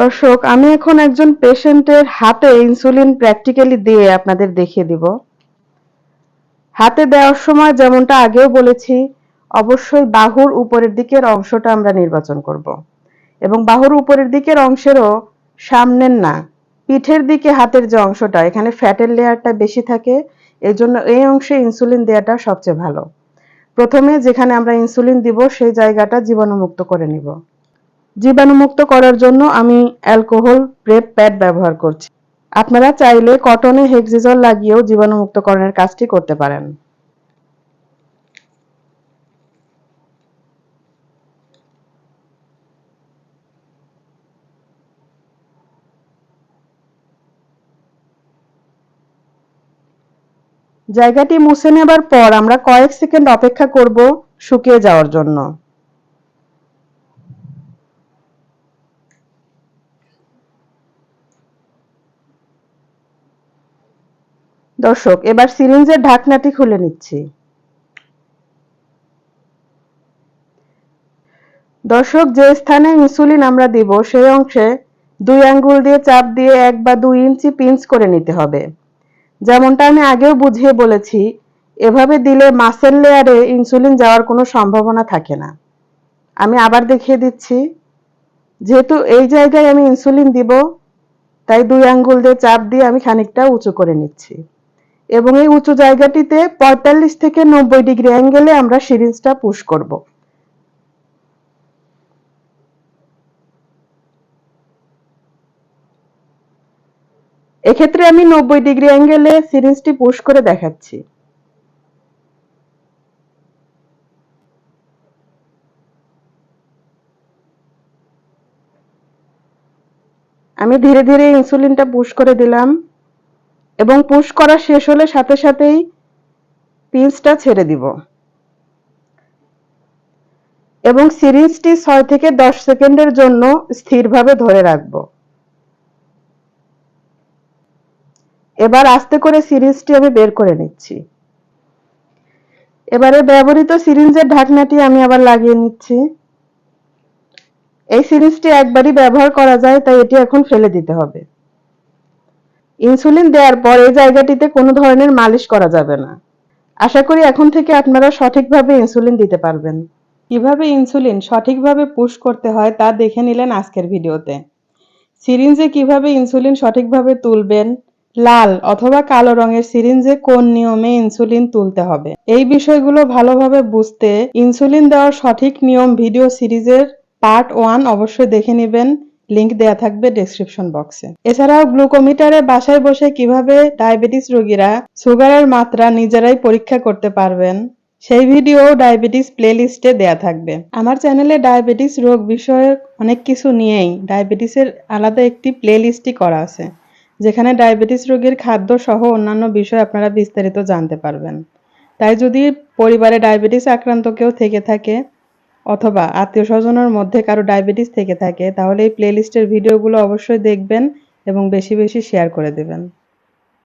দর্শক, আমি এখন একজন পেশেন্টের হাতে ইনসুলিন প্র্যাকটিক্যালি দিয়ে আপনাদের দেখিয়ে দিব। হাতে দেওয়ার সময় যেমনটা আগেও বলেছি, অবশ্যই বাহুর উপরের দিকের অংশটা আমরা নির্বাচন করব। এবং বাহুর উপরের দিকের অংশেরও সামনের না, পিঠের দিকে হাতের যে অংশটা, এখানে ফ্যাটের লেয়ারটা বেশি থাকে এই জন্য এই অংশে ইনসুলিন দেওয়াটা সবচেয়ে ভালো। প্রথমে যেখানে আমরা ইনসুলিন দিব, সেই জায়গাটা জীবাণুমুক্ত করে নিব। জীবাণুমুক্ত করার জন্য আমি অ্যালকোহল প্রেপ প্যাড ব্যবহার করছি। আপনারা চাইলে কটনে হেক্সিজল লাগিয়েও জীবাণুমুক্তকরণের কাজটি করতে পারেন। জায়গাটি মুছে নেবার পর আমরা কয়েক সেকেন্ড অপেক্ষা করব শুকিয়ে যাওয়ার জন্য। দর্শক, এবার সিরিঞ্জের ঢাকনাটি খুলে নিচ্ছি। দর্শক, যে স্থানে ইনসুলিন আমরা দিব, সেই অংশে দুই আঙ্গুল দিয়ে চাপ দিয়ে এক বা দুই ইঞ্চি পিঞ্চ করে নিতে হবে। যেমনটা আমি আগেও বুঝিয়ে বলেছি, এভাবে দিলে মাসেল লেয়ারে ইনসুলিন যাওয়ার কোনো সম্ভাবনা থাকে না। আমি আবার দেখিয়ে দিচ্ছি, যেহেতু এই জায়গায় আমি ইনসুলিন দিব, তাই দুই আঙ্গুল দিয়ে চাপ দিয়ে আমি খানিকটা উঁচু করে নিচ্ছি। এবং এই উঁচু জায়গাটিতে পঁয়তাল্লিশ থেকে নব্বই ডিগ্রি অ্যাঙ্গেলে আমরা সিরিজটা পুশ করব। এক্ষেত্রে আমি নব্বই ডিগ্রি অ্যাঙ্গেলে সিরিজটি পুশ করে দেখাচ্ছি। আমি ধীরে ধীরে ইনসুলিনটা পুশ করে দিলাম। এবং পুশ করা শেষ হলে সাথে সাথেই পিন্সটা ছেড়ে দিব। এবং সিরিঞ্জটি ছয় থেকে দশ সেকেন্ডের জন্য স্থিরভাবে ধরে রাখব। এবার আস্তে করে সিরিঞ্জটি আমি বের করে নিচ্ছি। এবারে ব্যবহৃত সিরিঞ্জের ঢাকনাটি আমি আবার লাগিয়ে নিচ্ছি। এই সিরিঞ্জটি একবারই ব্যবহার করা যায়, তাই এটি এখন ফেলে দিতে হবে। ইনসুলিন দেওয়ার পর এই জায়গাটিতে কোনো ধরনের মালিশ করা যাবে না। আশা করি এখন থেকে আপনারা সঠিকভাবে ইনসুলিন দিতে পারবেন। কীভাবে ইনসুলিন সঠিকভাবে পুশ করতে হয় তা দেখে নিলেন আজকের ভিডিওতে। সিরিঞ্জে কীভাবে ইনসুলিন সঠিকভাবে তুলবেন? লাল অথবা কালো রঙের সিরিঞ্জে কোন নিয়মে ইনসুলিন তুলতে হবে? এই বিষয়গুলো ভালোভাবে বুঝতে ইনসুলিন দেওয়ার সঠিক নিয়ম ভিডিও সিরিজের পার্ট ওয়ান অবশ্যই দেখে নেবেন। লিংক দেয়া থাকবে ডেসক্রিপশন বক্সে এছাড়াও গ্লুকোমিটারে বাসায় বসে কীভাবে ডায়াবেটিস রোগীরা সুগারের মাত্রা নিজেরাই পরীক্ষা করতে পারবেন, সেই ভিডিও ডায়াবেটিস প্লেলিস্টে দেয়া থাকবে। আমার চ্যানেলে ডায়াবেটিস রোগ বিষয়ক অনেক কিছু নিয়েই ডায়াবেটিসের আলাদা একটি প্লেলিস্টই করা আছে, যেখানে ডায়াবেটিস রোগীর খাদ্য সহ অন্যান্য বিষয় আপনারা বিস্তারিত জানতে পারবেন। তাই যদি পরিবারে ডায়াবেটিস আক্রান্ত কেউ থেকে থাকে অথবা আত্মীয় স্বজনের মধ্যে কারও ডায়াবেটিস থেকে থাকে, তাহলে এই প্লেলিস্টের ভিডিওগুলো অবশ্যই দেখবেন এবং বেশি বেশি শেয়ার করে দেবেন।